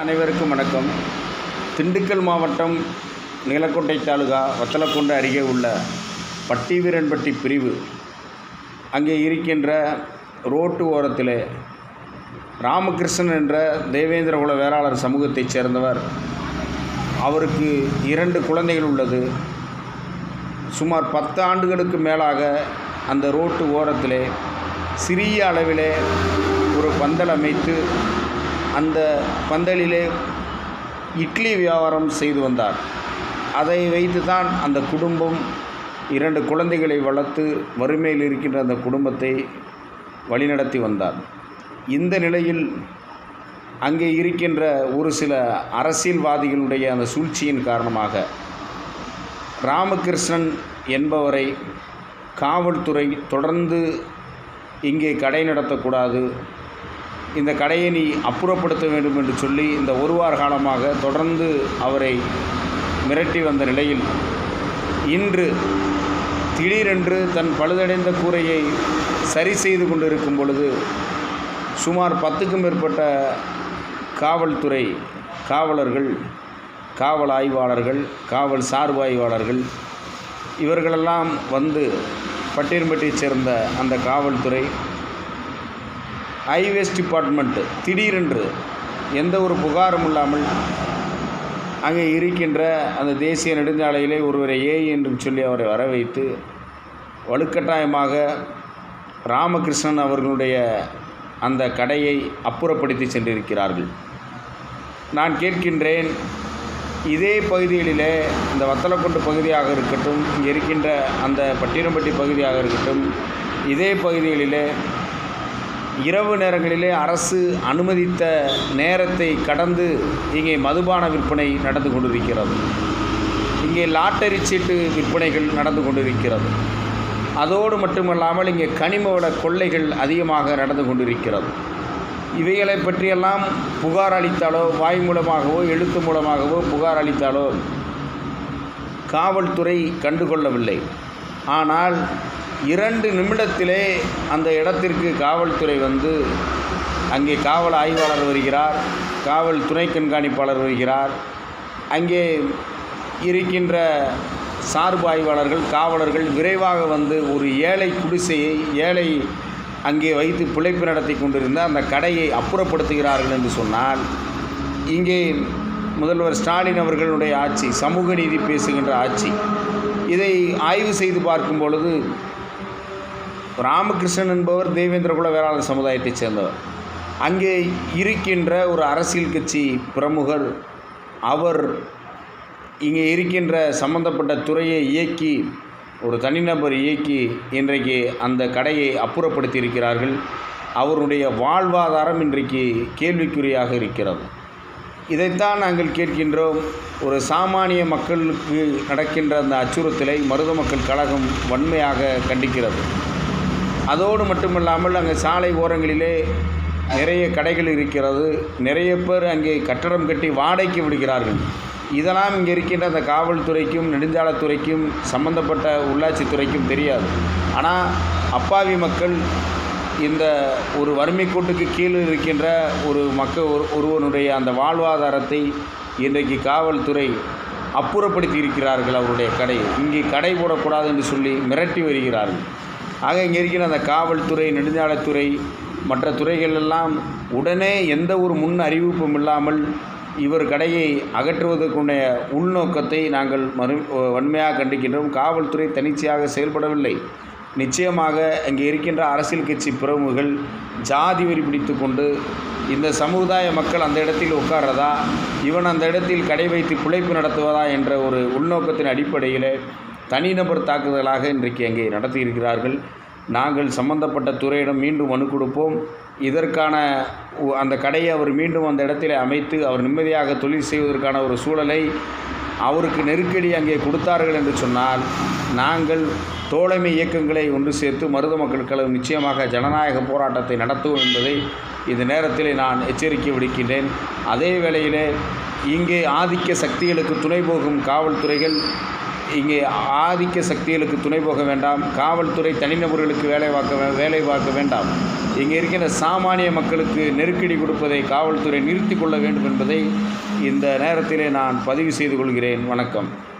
அனைவருக்கும் வணக்கம். திண்டுக்கல் மாவட்டம் நீலக்கோட்டை தாலுகா வத்தலக்குண்டு அருகே உள்ள பட்டிவீரன்பட்டி பிரிவு. அங்கே இருக்கின்ற ரோட்டு ஓரத்திலே ராமகிருஷ்ணன் என்ற தேவேந்திர குல வேளாளர் சமூகத்தைச் சேர்ந்தவர். அவருக்கு இரண்டு குழந்தைகள் உள்ளது. சுமார் பத்து ஆண்டுகளுக்கு மேலாக அந்த ரோட்டு ஓரத்திலே சிறிய அளவிலே ஒரு பந்தல் அமைத்து அந்த பந்தலிலே இட்லி வியாபாரம் செய்து வந்தார். அதை வைத்து தான் அந்த குடும்பம் இரண்டு குழந்தைகளை வளர்த்து வறுமையில் இருக்கின்ற அந்த குடும்பத்தை வழிநடத்தி வந்தார். இந்த நிலையில் அங்கே இருக்கின்ற ஒரு சில அரசியல்வாதிகளுடைய அந்த சூழ்ச்சியின் காரணமாக ராமகிருஷ்ணன் என்பவரை காவல்துறை தொடர்ந்து இங்கே கடை நடத்தக்கூடாது இந்த கடையை நீ அப்புறப்படுத்த வேண்டும் என்று சொல்லி இந்த ஒரு வார காலமாக தொடர்ந்து அவரை மிரட்டி வந்த நிலையில் இன்று திடீரென்று தன் பழுதடைந்த கூரையை சரி செய்து கொண்டிருக்கும் பொழுது சுமார் பத்துக்கும் மேற்பட்ட காவல்துறை காவலர்கள் காவல் ஆய்வாளர்கள் காவல் சார்பு ஆய்வாளர்கள் இவர்களெல்லாம் வந்து பட்டியம்பட்டியைச் சேர்ந்த அந்த காவல்துறை ஹைவேஸ் டிபார்ட்மெண்ட்டு திடீரென்று எந்த ஒரு புகாரும் இல்லாமல் அங்கே இருக்கின்ற அந்த தேசிய நெடுஞ்சாலையிலே ஒருவரை ஏ என்று சொல்லி அவரை வர வைத்து வலுக்கட்டாயமாக ராமகிருஷ்ணன் அவர்களுடைய அந்த கடையை அப்புறப்படுத்தி சென்றிருக்கிறார்கள். நான் கேட்கின்றேன் இதே பகுதிகளிலே இந்த வத்தலக்குண்டு பகுதியாக இருக்கட்டும் இங்கே இருக்கின்ற அந்த பட்டினம்பட்டி பகுதியாக இருக்கட்டும் இதே பகுதிகளிலே இரவு நேரங்களிலே அரசு அனுமதித்த நேரத்தை கடந்து இங்கே மதுபான விற்பனை நடந்து கொண்டிருக்கிறது. இங்கே லாட்டரி சீட்டு விற்பனைகள் நடந்து கொண்டிருக்கிறது. அதோடு மட்டுமல்லாமல் இங்கே கனிம வள கொள்ளைகள் அதிகமாக நடந்து கொண்டிருக்கிறது. இவைகளை பற்றியெல்லாம் புகார் அளித்தாலோ வாய் மூலமாகவோ எழுத்து மூலமாகவோ புகார் அளித்தாலோ காவல்துறை கண்டுகொள்ளவில்லை. ஆனால் இரண்டு நிமிடத்திலே அந்த இடத்திற்கு காவல்துறை வந்து அங்கே காவல் ஆய்வாளர் வருகிறார் காவல் துணை கண்காணிப்பாளர் வருகிறார். அங்கே இருக்கின்ற சார்பு ஆய்வாளர்கள் காவலர்கள் விரைவாக வந்து ஒரு ஏழை குடிசையை ஏழை அங்கே வைத்து பிழைப்பு நடத்தி கொண்டிருந்த அந்த கடையை அப்புறப்படுத்துகிறார்கள் என்று சொன்னால் இங்கே முதல்வர் ஸ்டாலின் அவர்களுடைய ஆட்சி சமூக நீதி பேசுகின்ற ஆட்சி. இதை ஆய்வு செய்து பார்க்கும் பொழுது ராமகிருஷ்ணன் என்பவர் தேவேந்திரகுல வேளாளர் சமுதாயத்தைச் சேர்ந்தவர். அங்கே இருக்கின்ற ஒரு அரசியல் கட்சி பிரமுகர் அவர் இங்கே இருக்கின்ற சம்பந்தப்பட்ட துறையை இயக்கி ஒரு தனிநபர் இயக்கி இன்றைக்கு அந்த கடையை அப்புறப்படுத்தி இருக்கிறார்கள் அவருடைய வாழ்வாதாரம் இன்றைக்கு கேள்விக்குறியாக இருக்கிறது. இதைத்தான் நாங்கள் கேட்கின்றோம். ஒரு சாமானிய மக்களுக்கு நடக்கின்ற அந்த அச்சுறுத்தலை மருத மக்கள் கழகம் வன்மையாக கண்டிக்கிறது. அதோடு மட்டுமில்லாமல் அங்கே சாலை ஓரங்களிலே நிறைய கடைகள் இருக்கிறது. நிறைய பேர் அங்கே கட்டடம் கட்டி வாடகைக்கு விடுகிறார்கள். இதெல்லாம் இங்கே இருக்கின்ற அந்த காவல்துறைக்கும் நெடுஞ்சாலைத்துறைக்கும் சம்பந்தப்பட்ட உள்ளாட்சித்துறைக்கும் தெரியாது. ஆனால் அப்பாவி மக்கள் இந்த ஒரு வறுமை கூட்டுக்கு கீழே இருக்கின்ற ஒரு மக்கள் ஒரு ஒருவனுடைய அந்த வாழ்வாதாரத்தை இன்றைக்கு காவல்துறை அப்புறப்படுத்தி இருக்கிறார்கள் அவருடைய கடை இங்கே கடை போடக்கூடாது என்று சொல்லி மிரட்டி வருகிறார்கள். ஆக இங்கே இருக்கிற அந்த காவல்துறை நெடுஞ்சாலைத்துறை மற்ற துறைகள் எல்லாம் உடனே எந்த ஒரு முன் அறிவிப்பும் இல்லாமல் இவர் கடையை அகற்றுவதற்குடைய உள்நோக்கத்தை நாங்கள் மறு வன்மையாக கண்டிக்கின்றோம். காவல்துறை தனிச்சையாக செயல்படவில்லை. நிச்சயமாக அங்கே இருக்கின்ற அரசியல் கட்சி பிரமுகர்கள் ஜாதி வரி பிடித்து கொண்டு இந்த சமுதாய மக்கள் அந்த இடத்தில் உட்கார்றதா இவன் அந்த இடத்தில் கடை வைத்து பிழைப்பு நடத்துவதா என்ற ஒரு உள்நோக்கத்தின் அடிப்படையில் தனிநபர் தாக்குதலாக இன்றைக்கு அங்கே நடத்தியிருக்கிறார்கள். நாங்கள் சம்பந்தப்பட்ட துறையிடம் மீண்டும் மனு கொடுப்போம். இதற்கான அந்த கடையை அவர் மீண்டும் அந்த இடத்திலே அமைத்து அவர் நிம்மதியாக தொழில் செய்வதற்கான ஒரு சூழலை அவருக்கு நெருக்கடி அங்கே கொடுத்தார்கள் என்று சொன்னால் நாங்கள் தோழமை இயக்கங்களை ஒன்று சேர்த்து மருத மக்கள் கழகம் நிச்சயமாக ஜனநாயக போராட்டத்தை நடத்துவோம் என்பதை இந்த நேரத்தில் நான் எச்சரிக்கை விடுக்கின்றேன். அதே வேளையிலே இங்கே ஆதிக்க சக்திகளுக்கு துணை போகும் காவல்துறைகள் இங்கே ஆதிக்க சக்திகளுக்கு துணை போக வேண்டாம். காவல்துறை தனிநபர்களுக்கு வேலை பார்க்க வே- வேலை பார்க்க வேண்டாம். இங்கே இருக்கின்ற சாமானிய மக்களுக்கு நெருக்கடி கொடுப்பதை காவல்துறை நிறுத்தி கொள்ள வேண்டும் என்பதை இந்த நேரத்திலே நான் பதிவு செய்து கொள்கிறேன். வணக்கம்.